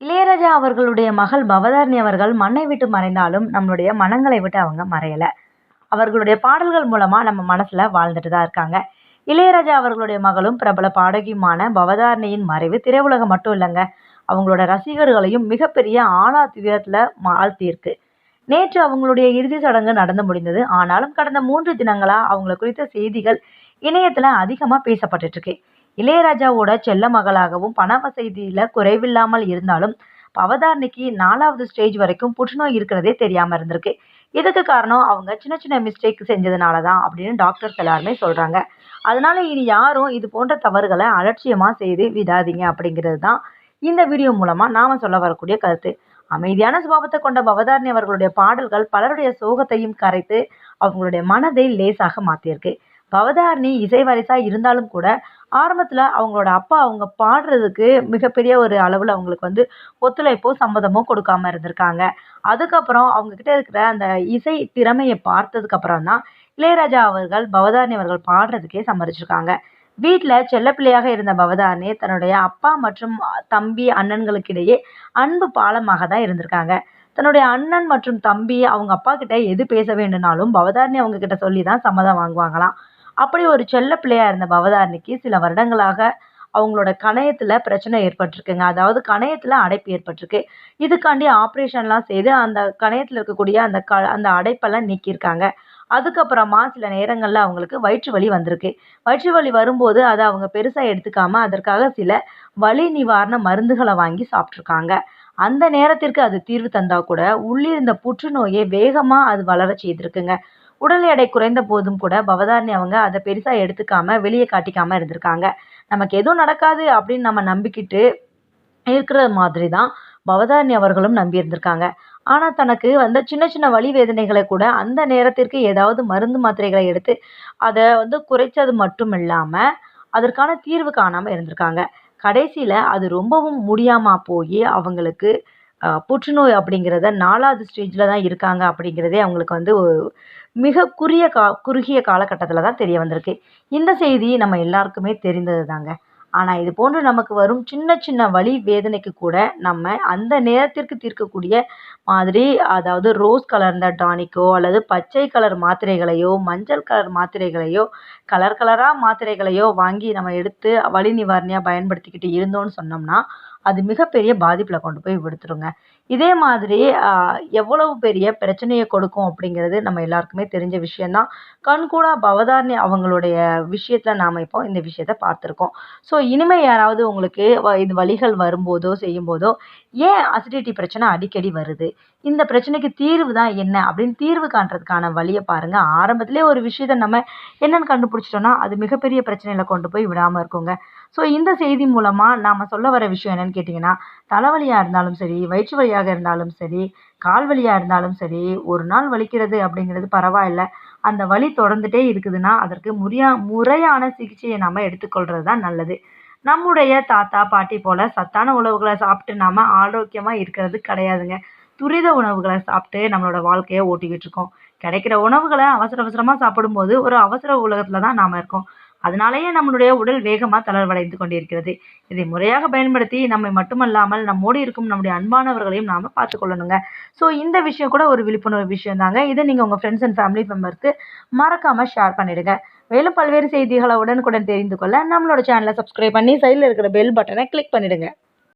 இளையராஜா அவர்களுடைய மகள் பவதாரணி அவர்கள் மண்ணை விட்டு மறைந்தாலும் நம்மளுடைய மனங்களை விட்டு அவங்க மறையலை. அவர்களுடைய பாடல்கள் மூலமாக நம்ம மனசில் வாழ்ந்துட்டு தான் இருக்காங்க. இளையராஜா அவர்களுடைய மகளும் பிரபல பாடகியுமான பவதாரணியின் மறைவு திரையுலகம் மட்டும் இல்லைங்க. அவங்களோட ரசிகர்களையும் மிகப்பெரிய ஆழா துயரத்தில் ஆழ்த்தியிருக்கு. நேற்று அவங்களுடைய இறுதி சடங்கு நடந்து முடிந்தது. ஆனாலும் கடந்த மூன்று தினங்களாக அவங்கள குறித்த செய்திகள் இணையத்தில் அதிகமாக பேசப்பட்டுட்டு இருக்கு. இளையராஜாவோட செல்ல மகளாகவும் பண வசதியில் குறைவில்லாமல் இருந்தாலும் அவதாரணிக்கு நாலாவது ஸ்டேஜ் வரைக்கும் புற்றுநோய் இருக்கிறதே தெரியாமல் இருந்திருக்கு. இதுக்கு காரணம்? அவங்க சின்ன சின்ன மிஸ்டேக் செஞ்சதுனால தான் அப்படின்னு டாக்டர்ஸ் எல்லாருமே சொல்கிறாங்க அதனால இனி யாரும் இது போன்ற தவறுகளை அலட்சியமாக செய்து விடாதீங்க அப்படிங்கிறது தான் இந்த வீடியோ மூலமாக நாம் சொல்ல வரக்கூடிய கருத்து. அமைதியான சுபாவத்தை கொண்ட பவதாரணி அவர்களுடைய பாடல்கள் பலருடைய சோகத்தையும் கரைத்து அவங்களுடைய மனதை லேசாக மாற்றியிருக்கு பவதாரணி இசை வாரிசாக இருந்தாலும் கூட ஆரம்பத்தில் அவங்களோட அப்பா அவங்க பாடுறதுக்கு மிகப்பெரிய ஒரு அளவில் அவங்களுக்கு வந்து ஒத்துழைப்போ சம்மதமோ கொடுக்காம இருந்திருக்காங்க. அதுக்கப்புறம் அவங்கக்கிட்ட இருக்கிற அந்த இசை திறமையை பார்த்ததுக்கப்புறம் தான் இளையராஜா அவர்கள் பவதாரணி அவர்கள் பாடுறதுக்கே சம்மதிச்சிருக்காங்க. வீட்டில் செல்லப்பிள்ளையாக இருந்த பவதாரணி தன்னுடைய அப்பா மற்றும் தம்பி அண்ணன்களுக்கிடையே அன்பு பாலமாக தான் இருந்திருக்காங்க. தன்னுடைய அண்ணன் மற்றும் தம்பி அவங்க அப்பா கிட்ட எது பேச வேண்டும்னாலும் பவதாரணி அவங்க கிட்ட சொல்லி தான் சம்மதம் வாங்குவாங்களாம். அப்படி ஒரு செல்ல பிள்ளையாக இருந்த பவதாரணிக்கு சில வருடங்களாக அவங்களோட கணையத்தில் பிரச்சனை ஏற்பட்டிருக்குங்க. அதாவது கணையத்தில் அடைப்பு ஏற்பட்டிருக்கு. இதுக்காண்டி ஆப்ரேஷன்லாம் செய்து அந்த கணையத்தில் இருக்கக்கூடிய அந்த க அந்த அடைப்பெல்லாம் நீக்கியிருக்காங்க. அதுக்கப்புறமா சில நேரங்களில் அவங்களுக்கு வயிற்று வலி வந்திருக்கு. வயிற்று வலி வரும்போது அதை அவங்க பெருசாக எடுத்துக்காம அதற்காக சில வலி நிவாரண மருந்துகளை வாங்கி சாப்பிட்ருக்காங்க அந்த நேரத்திற்கு அது தீர்வு தந்தால் கூட உள்ளிருந்த புற்றுநோயை வேகமாக அது வளர செய்திருக்குங்க. உடல் எடை குறைந்த போதும் கூட பவதாரணி அவங்க அதை பெருசாக எடுத்துக்காம வெளியே காட்டிக்காம இருந்திருக்காங்க. நமக்கு எதுவும் நடக்காது அப்படின்னு நம்ம நம்பிக்கிட்டு இருக்கிற மாதிரி தான் பவதாரணி அவர்களும் நம்பி இருந்திருக்காங்க. ஆனால் தனக்கு வந்த சின்ன சின்ன வலி வேதனைகளை கூட அந்த நேரத்திற்கு ஏதாவது மருந்து மாத்திரைகளை எடுத்து அதை வந்து குறைச்சது மட்டும் இல்லாமல் அதற்கான தீர்வு காணாமல் இருந்திருக்காங்க. கடைசியில் அது ரொம்பவும் முடியாமல் போய் அவங்களுக்கு புற்றுநோய் அப்படிங்கிறத நாலாவது ஸ்டேஜில் தான் இருக்காங்க அப்படிங்கிறதே அவங்களுக்கு வந்து மிக குறுகிய கா குறுகிய காலகட்டத்தில் தான் தெரிய வந்திருக்கு. இந்த செய்தி நம்ம எல்லாருக்குமே தெரிந்தது தாங்க ஆனால் இது போன்று நமக்கு வரும் சின்ன சின்ன வலி வேதனைக்கு கூட நம்ம அந்த நேரத்திற்கு தீர்க்கக்கூடிய மாதிரி அதாவது ரோஸ் கலர்ந்த டானிக்கோ அல்லது பச்சை கலர் மாத்திரைகளையோ மஞ்சள் கலர் மாத்திரைகளையோ கலர் கலராக மாத்திரைகளையோ வாங்கி நம்ம எடுத்து வலி நிவாரணியாக பயன்படுத்திக்கிட்டு இருந்தோம்னு சொன்னோம்னா அது மிகப்பெரிய பாதிப்பில் கொண்டு போய் விடுத்துருங்க. இதே மாதிரி எவ்வளவு பெரிய பிரச்சனையை கொடுக்கும் அப்படிங்கிறது நம்ம எல்லாருக்குமே தெரிஞ்ச விஷயந்தான் கண்கூடா பவதாரணி அவங்களுடைய விஷயத்தில் நாம் இப்போ இந்த விஷயத்த பார்த்துருக்கோம். ஸோ இனிமேல் யாராவது உங்களுக்கு இது வழிகள் வரும்போதோ செய்யும்போதோ ஏன் அசிடிட்டி பிரச்சனை அடிக்கடி வருது? இந்த பிரச்சனைக்கு தீர்வு தான் என்ன? அப்படின்னு தீர்வு காண்றதுக்கான வழியை பாருங்கள் ஆரம்பத்திலே ஒரு விஷயத்த நம்ம என்னென்னு கண்டுபிடிச்சிட்டோன்னா அது மிகப்பெரிய பிரச்சனையில் கொண்டு போய் விடாமல் இருக்குங்க. ஸோ இந்த செய்தி மூலமாக நாம் சொல்ல வர விஷயம் என்னென்னு கேட்டிங்கன்னா தலைவலியாக இருந்தாலும் சரி வயிற்று வலியாக இருந்தாலும் சரி கால் வலியாக இருந்தாலும் சரி ஒரு நாள் வலிக்கிறது அப்படிங்கிறது பரவாயில்ல. அந்த வலி தொடர்ந்துட்டே இருக்குதுன்னா அதற்கு முறையா முறையான சிகிச்சையை நம்ம எடுத்துக்கொள்கிறது தான் நல்லது. நம்முடைய தாத்தா பாட்டி போல் சத்தான உணவுகளை சாப்பிட்டு நாம் ஆரோக்கியமாக இருக்கிறது கிடையாதுங்க. துரித உணவுகளை சாப்பிட்டு நம்மளோட வாழ்க்கையை ஓட்டிக்கிட்டு இருக்கோம். கிடைக்கிற உணவுகளை அவசர அவசரமாக சாப்பிடும்போது ஒரு அவசர உலகத்தில் தான் நாம் இருக்கோம். அதனாலேயே நம்மளுடைய உடல் வேகமாக தளர்வடைந்து கொண்டிருக்கிறது. இதை முறையாக பயன்படுத்தி நம்மை மட்டுமல்லாமல் நம்மோடு இருக்கும் நம்முடைய அன்பானவர்களையும் நாம் பார்த்துக்கொள்ளணுங்க. ஸோ இந்த விஷயம் கூட ஒரு விழிப்புணர்வு விஷயம் தாங்க இதை நீங்கள் உங்கள் ஃப்ரெண்ட்ஸ் அண்ட் ஃபேமிலி மெம்பருக்கு மறக்காமல் ஷேர் பண்ணிவிடுங்க மேலும் பல்வேறு செய்திகளை உடனுக்குடன் தெரிந்து கொள்ள நம்மளோட சேனலை சப்ஸ்கிரைப் பண்ணி சைடில் இருக்கிற பெல் பட்டனை கிளிக் பண்ணிவிடுங்க